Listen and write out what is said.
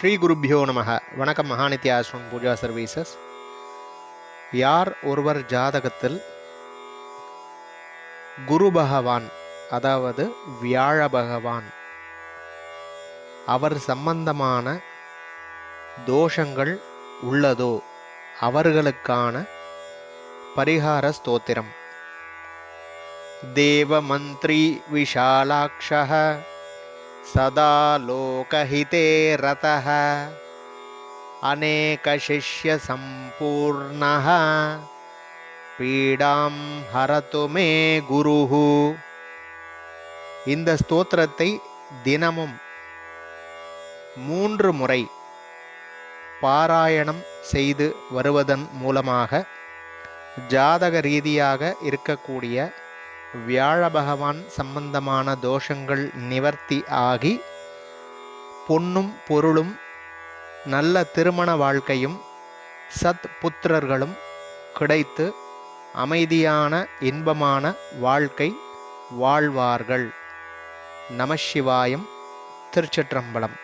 ஸ்ரீ குருப்பியோ நமக. வணக்கம் மகாநித்யா ஆசிரம் பூஜா சர்வீசஸ். யார் ஒருவர் ஜாதகத்தில் குரு பகவான் அதாவது வியாழ பகவான் அவர் சம்பந்தமான தோஷங்கள் உள்ளதோ அவர்களுக்கான பரிகார ஸ்தோத்திரம். தேவமந்திரி விஷாலாட்ச सदा लोकहिते रतः अनेकशिष्यसम्पूर्णः பீடாம் ஹரத்து மே குருஹு இந்த ஸ்தோத்திரத்தை தினமும் மூன்று முறை பாராயணம் செய்து வருவதன் மூலமாக ஜாதக ரீதியாக இருக்கக்கூடிய வியாழ பகவான் சம்பந்தமான தோஷங்கள் நிவர்த்தி ஆகி பொன்னும் பொருளும் நல்ல திருமண வாழ்க்கையும் சத் புத்திரர்களும் கிடைத்து அமைதியான இன்பமான வாழ்க்கை வாழ்வார்கள். நமசிவாயம் திருச்சிற்றம்பலம்.